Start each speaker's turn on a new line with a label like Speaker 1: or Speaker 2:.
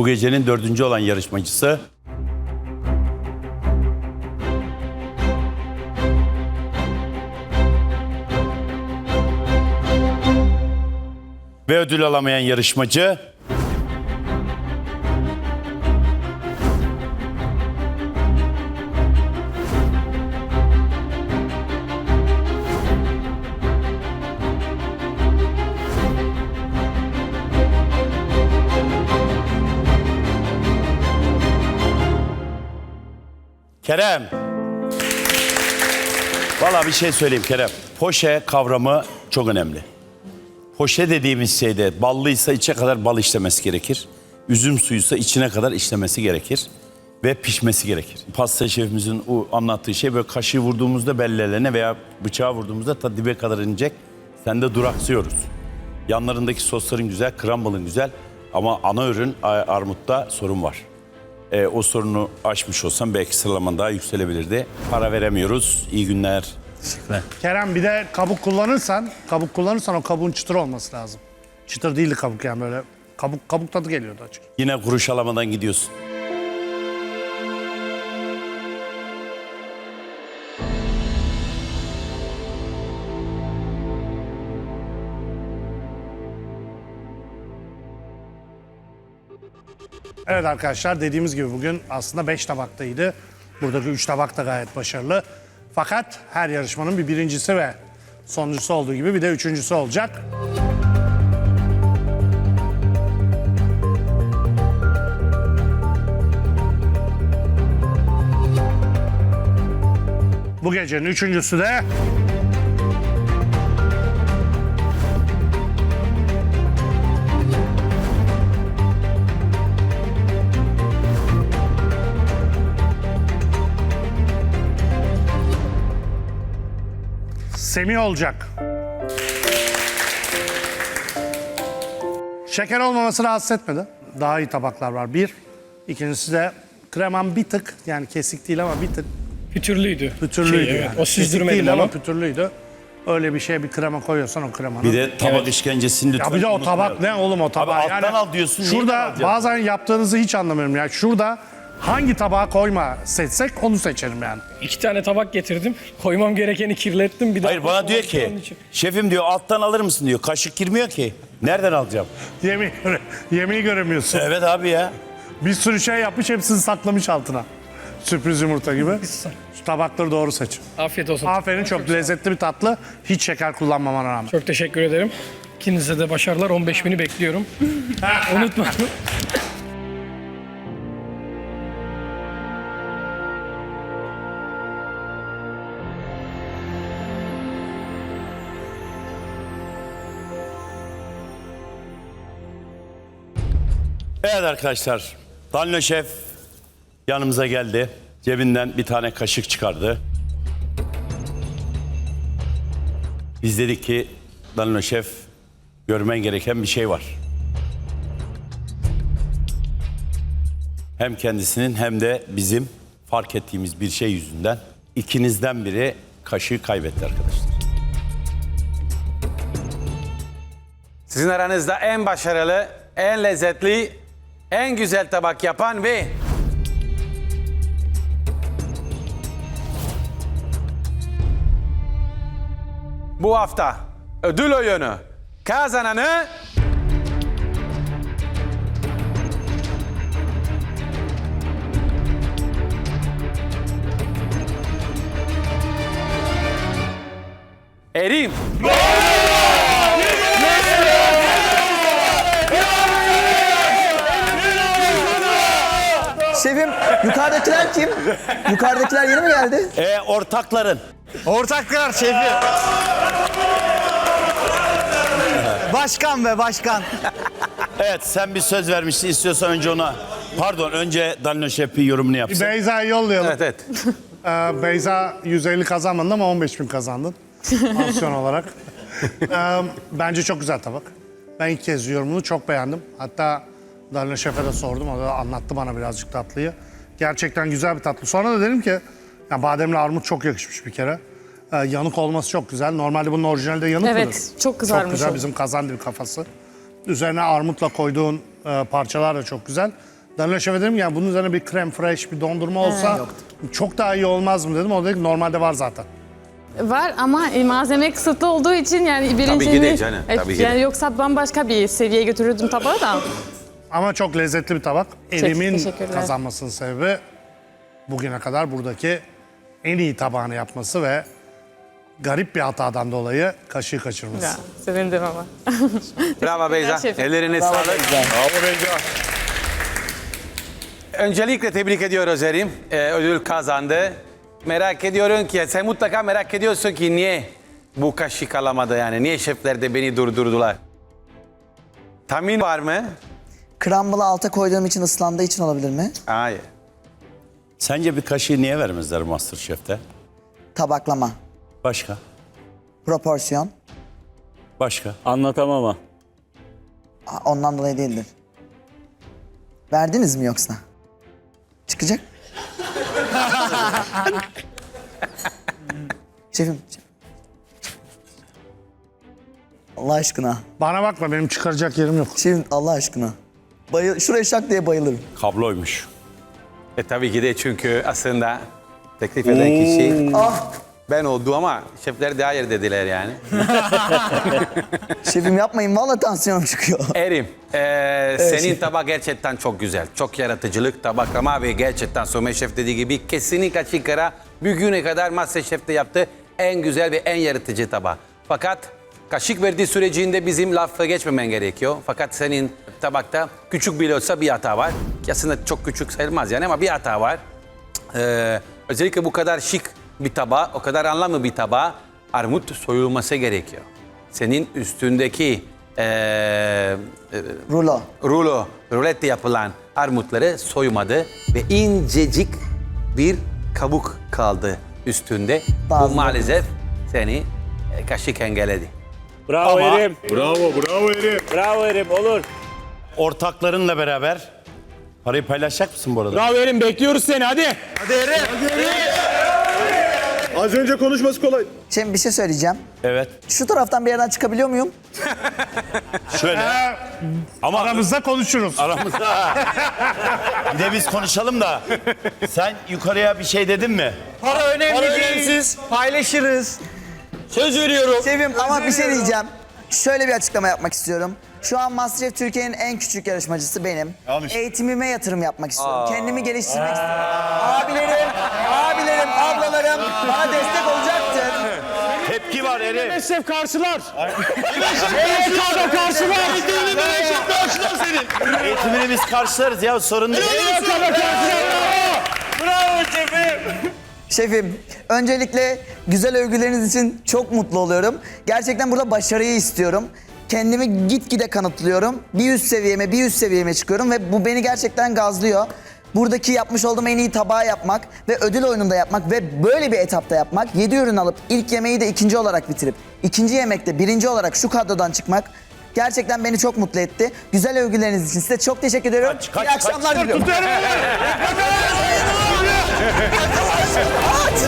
Speaker 1: Bu gecenin dördüncü olan yarışmacısı. Ve ödül alamayan yarışmacı Kerem. Valla bir şey söyleyeyim Kerem. Poşe kavramı çok önemli. Poşe dediğimiz şeyde ballıysa içe kadar bal işlemesi gerekir. Üzüm suyuysa içine kadar işlemesi gerekir. Ve pişmesi gerekir. Pasta şefimizin o anlattığı şey böyle kaşığı vurduğumuzda bellelerine veya bıçağı vurduğumuzda ta dibe kadar inecek. Sen de duraksıyoruz. Yanlarındaki sosların güzel, crumbles güzel. Ama ana ürün armutta sorun var. E, o sorunu aşmış olsam belki sıralaman daha yükselebilirdi. Para veremiyoruz. İyi günler.
Speaker 2: Kerem bir de kabuk kullanırsan, kabuk kullanırsan o kabuğun çıtır olması lazım. Çıtır değildi kabuk yani böyle kabuk kabuk tadı geliyordu açık.
Speaker 1: Yine kuruş alamadan gidiyorsun.
Speaker 2: Evet arkadaşlar dediğimiz gibi bugün aslında 5 tabaktaydı. Buradaki 3 tabak da gayet başarılı. Fakat her yarışmanın bir birincisi ve sonuncusu olduğu gibi bir de üçüncüsü olacak. Bu gecenin üçüncüsü de Semih olacak. Şeker olmaması rahatsız etmedi. Daha iyi tabaklar var. Bir. İkincisi de kremam bir tık yani kesik değil ama bir tık
Speaker 3: Pütürlüydü.
Speaker 2: pütürlüydü
Speaker 3: Şey, evet.
Speaker 2: yani.
Speaker 3: O
Speaker 2: Kesik değil ama
Speaker 3: ama.
Speaker 2: pütürlüydü. Öyle bir şeye bir krema koyuyorsan o kremanın.
Speaker 1: Bir de tabak işkencesini lütfen
Speaker 2: ya bir de o
Speaker 1: unutmayalım.
Speaker 2: tabak ne oğlum o tabak.
Speaker 1: Abi alttan al diyorsun, niye
Speaker 2: Şurada bazen yaptığınızı hiç anlamıyorum ya. Şurada hangi tabağa koyma seçsek onu seçerim yani.
Speaker 3: İki tane tabak getirdim. Koymam gerekeni kirlettim. Bir daha
Speaker 1: Hayır bana diyor ki
Speaker 3: için.
Speaker 1: şefim diyor alttan alır mısın diyor. Kaşık girmiyor ki. Nereden alacağım?
Speaker 2: Yemeği, göre- yemeği göremiyorsun.
Speaker 1: Evet abi ya.
Speaker 2: Bir sürü şey yapmış hepsini saklamış altına. Sürpriz yumurta gibi. Şu tabakları doğru seç.
Speaker 3: Afiyet olsun.
Speaker 2: Aferin çok lezzetli bir tatlı. Hiç şeker kullanmamana rağmen.
Speaker 3: Çok teşekkür ederim. İkinize de başarılar. 15 bini bekliyorum. Unutma.
Speaker 1: Evet arkadaşlar. Danilo Şef yanımıza geldi. Cebinden bir tane kaşık çıkardı. Biz dedik ki Danilo Şef görmen gereken bir şey var. Hem kendisinin hem de bizim fark ettiğimiz bir şey yüzünden ikinizden biri kaşığı kaybetti arkadaşlar.
Speaker 4: Sizin aranızda en başarılı, en lezzetli, en güzel tabak yapan ve bu hafta ödül oyunu kazananı Erim.
Speaker 5: Şefim yukarıdakiler kim? Yukarıdakiler yeni mi geldi?
Speaker 1: E, ortakların
Speaker 5: Ortaklar şefim. Başkan be başkan.
Speaker 1: Evet sen bir söz vermiştin istiyorsan önce ona pardon önce Danilo Şef bir yorumunu yapsın.
Speaker 2: Beyza'yı yollayalım.
Speaker 4: Evet evet.
Speaker 2: Ee, Beyza 150 kazanmadın ama 15 bin kazandın. Pansiyon olarak. Ee, bence çok güzel tabak. Ben ilk kez yorumunu çok beğendim. Hatta Danilo Şef'e de sordum. O da anlattı bana birazcık tatlıyı. Gerçekten güzel bir tatlı. Sonra da dedim ki ya bademle armut çok yakışmış bir kere. Ee, yanık olması çok güzel. Normalde bunun orijinalde yanık
Speaker 6: Evet,
Speaker 2: mıdır?
Speaker 6: çok kızarmış
Speaker 2: Çok güzel
Speaker 6: o.
Speaker 2: bizim kazandibi kafası. Üzerine armutla koyduğun e, parçalar da çok güzel. Danilo Şef'e dedim ya bunun üzerine bir krem fresh, bir dondurma olsa çok daha iyi olmaz mı dedim. O dedi ki normalde var zaten.
Speaker 6: Var ama malzeme kısıtlı olduğu için yani birinci...
Speaker 4: ki de canım,
Speaker 6: Evet,
Speaker 4: tabii ki
Speaker 6: yani
Speaker 4: de.
Speaker 6: yoksa bambaşka bir seviyeye götürürdüm tabağı da.
Speaker 2: Ama çok lezzetli bir tabak. Elimin
Speaker 6: teşekkürler.
Speaker 2: kazanmasının sebebi bugüne kadar buradaki en iyi tabağını yapması ve garip bir hatadan dolayı kaşığı kaçırması.
Speaker 6: Ya, sevindim ama.
Speaker 4: Bravo Beyza.
Speaker 6: şefim.
Speaker 4: Ellerine sağlık. Öncelikle tebrik ediyoruz Erim. Ee, ödül kazandı. Merak ediyorum ki, sen mutlaka merak ediyorsun ki niye bu kaşık alamadı yani? Niye şefler de beni durdurdular? Tahmin var mı?
Speaker 5: Crumble'ı alta koyduğum için ıslandığı için olabilir mi?
Speaker 4: Hayır.
Speaker 1: Sence bir kaşığı niye vermezler Masterchef'te?
Speaker 5: Tabaklama,
Speaker 1: Başka?
Speaker 5: proporsiyon.
Speaker 1: Başka?
Speaker 7: Anlatamam ama.
Speaker 5: Aa, Ondan dolayı değildir. Verdiniz mi yoksa? Çıkacak. Şefim. şef- Allah aşkına.
Speaker 2: Bana bakma benim çıkaracak yerim yok.
Speaker 5: Şefim Allah aşkına. Bayıl Şuraya şak diye bayılırım.
Speaker 1: Kabloymuş.
Speaker 4: E tabii ki de çünkü aslında teklif eden kişi
Speaker 5: Ah
Speaker 4: ben oldu ama şefler de hayır dediler yani.
Speaker 5: şefim yapmayın vallahi tansiyonum çıkıyor.
Speaker 4: Erim, eee, senin tabak gerçekten çok güzel. Çok yaratıcılık, tabaklama ve gerçekten Somer Şef dediği gibi kesinlikle açık ara bugüne kadar Masterchef'te yaptığı en güzel ve en yaratıcı tabak. Fakat kaşık verdiği sürecinde bizim lafı geçmemen gerekiyor. Fakat senin tabakta küçük bile olsa bir hata var. Aslında çok küçük sayılmaz yani ama bir hata var. Ee, özellikle bu kadar şık bir tabağa, o kadar anlamlı bir tabağa armut soyulması gerekiyor. Senin üstündeki ee, e,
Speaker 5: Rulo.
Speaker 4: rulo, rulette yapılan armutları soymadı ve incecik bir kabuk kaldı üstünde.
Speaker 5: Bazı-
Speaker 4: Bu maalesef seni e, kaşık engelledi.
Speaker 7: Bravo
Speaker 1: Ama-
Speaker 7: Erim.
Speaker 8: Bravo, bravo Eri.
Speaker 7: Bravo Erim olur.
Speaker 1: Ortaklarınla beraber parayı paylaşacak mısın bu arada?
Speaker 7: Bravo Erim bekliyoruz seni hadi.
Speaker 8: Az önce konuşması kolay.
Speaker 5: Şimdi bir şey söyleyeceğim.
Speaker 1: Evet.
Speaker 5: Şu taraftan bir yerden çıkabiliyor muyum?
Speaker 1: Şöyle. Ama
Speaker 2: Aramızda konuşuruz.
Speaker 1: aramızda. bir de biz konuşalım da. Sen yukarıya bir şey dedin mi?
Speaker 7: Para önemli değil. Paylaşırız. Söz veriyorum.
Speaker 5: Şefim ama bir şey diyeceğim. Şöyle bir açıklama yapmak istiyorum. Şu an Masterchef Türkiye'nin en küçük yarışmacısı benim.
Speaker 1: Yanlış.
Speaker 5: Eğitimime yatırım yapmak istiyorum. Kendimi geliştirmek istiyorum. Abilerim, abilerim, ablalarım bana destek olacaktır.
Speaker 1: Tepki var Eri.
Speaker 7: Şef karşılar. EYK'da karşılar. karşılar senin.
Speaker 1: Eğitimini biz karşılarız ya sorun değil.
Speaker 7: EYK'da karşılar. Bravo
Speaker 5: şefim. Öncelikle güzel övgüleriniz için çok mutlu oluyorum. Gerçekten burada başarıyı istiyorum. Kendimi gitgide kanıtlıyorum. Bir üst seviyeme, bir üst seviyeme çıkıyorum ve bu beni gerçekten gazlıyor. Buradaki yapmış olduğum en iyi tabağı yapmak ve ödül oyununda yapmak ve böyle bir etapta yapmak, 7 ürün alıp ilk yemeği de ikinci olarak bitirip ikinci yemekte birinci olarak şu kadrodan çıkmak gerçekten beni çok mutlu etti. Güzel övgüleriniz için size çok teşekkür ediyorum.
Speaker 1: Kaç, kaç,
Speaker 5: İyi akşamlar
Speaker 1: kaç.
Speaker 5: diliyorum. Aç!